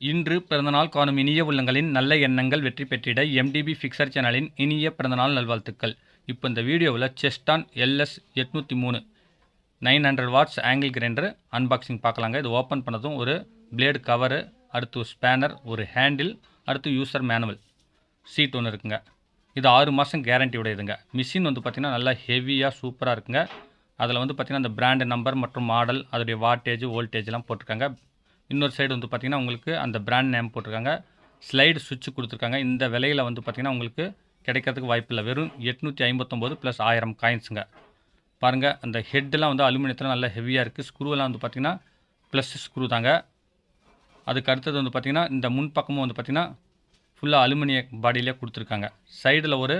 இன்று பிறந்தநாள் காணும் இனிய உள்ளங்களின் நல்ல எண்ணங்கள் வெற்றி பெற்றிட எம்டிபி ஃபிக்சர் சேனலின் இனிய பிறந்தநாள் நல்வாழ்த்துக்கள். இப்போ இந்த வீடியோவில் செஸ்டான் எல்எஸ் எட்நூற்றி மூணு nine hundred watts angle grinder unboxing பார்க்கலாங்க. இது ஓப்பன் பண்ணதும் ஒரு பிளேடு கவரு அடுத்து ஸ்பேனர் ஒரு ஹேண்டில் அடுத்து யூசர் மேனுவல் சீட் ஒன்று இருக்குங்க. இது ஆறு மாதம் கேரண்டி உடையதுங்க. மிஷின் வந்து பார்த்திங்கன்னா நல்லா ஹெவியாக சூப்பராக இருக்குங்க. அதில் வந்து பார்த்திங்கன்னா அந்த பிராண்டு நம்பர் மற்றும் மாடல் அதோடைய வாட்டேஜ் வோல்டேஜ்லாம் போட்டிருக்காங்க. இன்னொரு சைடு வந்து பார்த்திங்கன்னா உங்களுக்கு அந்த பிராண்ட் நேம் போட்டிருக்காங்க. ஸ்லைடு சுவிட்ச் கொடுத்துருக்காங்க. இந்த விலையில் வந்து பார்த்திங்கன்னா உங்களுக்கு கிடைக்கிறதுக்கு வாய்ப்பில்லை வெறும் எட்நூற்றி ஐம்பத்தொம்போது ப்ளஸ் ஆயிரம் காயின்ஸுங்க பாருங்கள் அந்த ஹெட்டெலாம் வந்து அலுமினியத்தில் நல்லா ஹெவியாக இருக்குது ஸ்க்ரூவெல்லாம் வந்து பார்த்திங்கன்னா ப்ளஸ் ஸ்க்ரூ தாங்க. அதுக்கு அடுத்தது வந்து பார்த்திங்கன்னா இந்த முன்பக்கமும் வந்து பார்த்திங்கன்னா ஃபுல்லாக அலுமினிய பாடியிலே கொடுத்துருக்காங்க. சைடில் ஒரு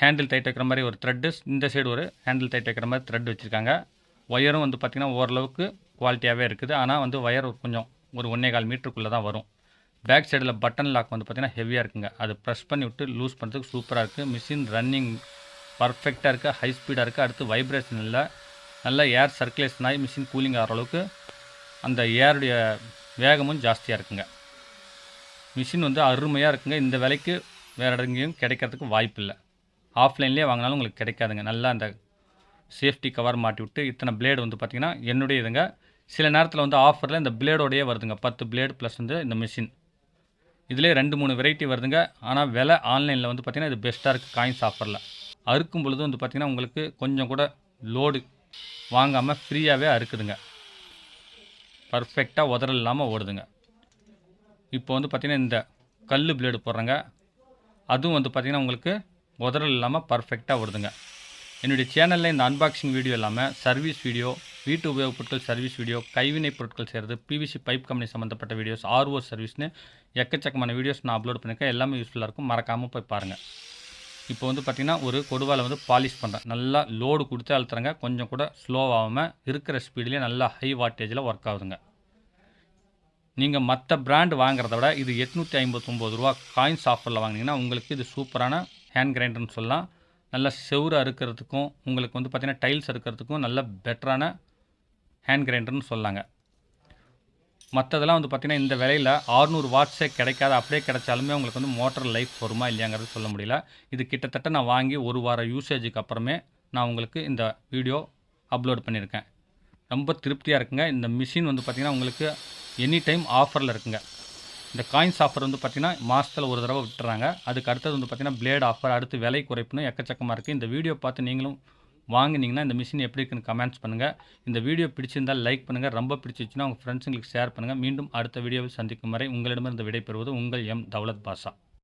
ஹேண்டில் டைட் வைக்கிற மாதிரி ஒரு த்ரெட்டு இந்த சைடு ஒரு ஹேண்டில் டைட் வைக்கிற மாதிரி த்ரெட் வச்சுருக்காங்க. ஒயரும் வந்து பார்த்திங்கன்னா ஓரளவுக்கு குவாலிட்டியாகவே இருக்குது. ஆனால் வந்து ஒயர் கொஞ்சம் ஒரு ஒன்றே கால் மீட்டருக்குள்ளே தான் வரும். பேக் சைடில் பட்டன் லாக் வந்து பார்த்திங்கன்னா ஹெவியாக இருக்குங்க. அது ப்ரெஸ் பண்ணி விட்டு லூஸ் பண்ணுறதுக்கு சூப்பராக இருக்குது மிஷின் ரன்னிங் பர்ஃபெக்டாக இருக்குது ஹை ஸ்பீடாக இருக்குது அடுத்து வைப்ரேஷன் இல்லை நல்ல ஏர் சர்க்குலேஷன் ஆகி மிஷின் கூலிங் ஆகிற அளவுக்கு அந்த ஏருடைய வேகமும் ஜாஸ்தியாக இருக்குங்க. மிஷின் வந்து அருமையாக இருக்குங்க. இந்த விலைக்கு வேறு எங்கேயும் கிடைக்கிறதுக்கு வாய்ப்பு இல்லை ஆஃப்லைன்லேயே வாங்கினாலும் உங்களுக்கு கிடைக்காதுங்க. நல்லா அந்த சேஃப்டி கவர் மாட்டி விட்டு இத்தனை பிளேடு வந்து பார்த்திங்கன்னா என்னுடைய இதுங்க. சில நேரத்தில் வந்து ஆஃபரில் இந்த பிளேடோடையே வருதுங்க. பத்து பிளேடு ப்ளஸ் வந்து இந்த மிஷின் இதிலே ரெண்டு மூணு வெரைட்டி வருதுங்க. ஆனால் விலை ஆன்லைனில் வந்து பார்த்திங்கன்னா இது பெஸ்ட்டாக இருக்குது காயின்ஸ் ஆஃபரில் அறுக்கும் பொழுது வந்து பார்த்திங்கன்னா உங்களுக்கு கொஞ்சம் கூட லோடு வாங்காமல் ஃப்ரீயாகவே அறுக்குதுங்க. பர்ஃபெக்டாக உதறல் இல்லாமல் ஓடுதுங்க. இப்போ வந்து பார்த்திங்கன்னா இந்த கல் பிளேடு போடுறேங்க. அதுவும் வந்து பார்த்திங்கன்னா உங்களுக்கு உதறல் இல்லாமல் பர்ஃபெக்டாக ஓடுதுங்க. என்னுடைய சேனலில் இந்த அன்பாக்சிங் வீடியோ இல்லாமல் சர்வீஸ் வீடியோ வீட்டு உபயோகப் பொருட்கள் சர்வீஸ் வீடியோ கைவினைப் பொருட்கள் செய்கிறது பிவிசி பைப் கம்பெனி சம்மந்தப்பட்ட வீடியோஸ் ஆர்ஓ சர்வீஸ்னு எக்கச்சக்கமான வீடியோஸ் நான் அப்லோட் பண்ணியிருக்கேன் எல்லாமே யூஸ்ஃபுல்லாக இருக்கும். மறக்காமல் போய் பாருங்கள் இப்போ வந்து பார்த்திங்கன்னா ஒரு கொடுவாலை வந்து பாலிஷ் பண்ணுறேன் நல்லா லோடு கொடுத்து அழுத்துறேங்க. கொஞ்சம் கூட ஸ்லோவாகாமல் இருக்கிற ஸ்பீட்லேயே நல்லா ஹை வாட்டேஜில் ஒர்க் ஆகுதுங்க. நீங்கள் மற்ற பிராண்ட் வாங்குறத விட இது எட்நூற்றி ஐம்பத்தொம்போது ரூபா காயின்ஸ் ஆஃபரில் வாங்கினீங்கன்னா உங்களுக்கு இது சூப்பரான ஹேண்ட் கிரைண்டர்னு சொல்லலாம். நல்ல செவ்வறு அறுக்கிறதுக்கும் உங்களுக்கு வந்து பார்த்திங்கன்னா டைல்ஸ் அறுக்கிறதுக்கும் நல்ல பெட்டரான ஹேண்ட் கிரைண்டர்னு சொல்லாங்க. மற்றதெல்லாம் வந்து பார்த்திங்கன்னா இந்த விலையில் ஆறுநூறு வாட்ஸே கிடைக்காத. அப்படியே கிடைச்சாலுமே உங்களுக்கு வந்து மோட்டர் லைஃப் வருமா இல்லையாங்கிறது சொல்ல முடியல. இது கிட்டத்தட்ட நான் வாங்கி ஒரு வார யூசேஜுக்கு அப்புறமே நான் உங்களுக்கு இந்த வீடியோ அப்லோட் பண்ணியிருக்கேன். ரொம்ப திருப்தியாக இருக்குங்க. இந்த மிஷின் வந்து பார்த்திங்கன்னா உங்களுக்கு எனி டைம் ஆஃபரில் இருக்குங்க. இந்த காயின்ஸ் ஆஃபர் வந்து பார்த்திங்கன்னா மாதத்தில் ஒரு தடவை விட்டுறாங்க. அதுக்கு அடுத்தது வந்து பார்த்திங்கன்னா பிளேட் ஆஃபர் அடுத்து விலை குறைப்புன்னு எக்கச்சக்கமாக இருக்குது இந்த வீடியோ பார்த்து நீங்களும் வாங்கினீங்கன்னா இந்த மிஷின் எப்படி இருக்குன்னு கமெண்ட்ஸ் பண்ணுங்கள் இந்த வீடியோ பிடிச்சிருந்தால் லைக் பண்ணுங்கள் ரொம்ப பிடிச்சிச்சுன்னா உங்கள் ஃப்ரெண்ட்ஸுங்களுக்கு ஷேர் பண்ணுங்கள் மீண்டும் அடுத்த வீடியோவில் சந்திக்கும் வரை உங்களிடமிருந்து விடைபெறுவது உங்கள் எம் தௌலத் பாஷா.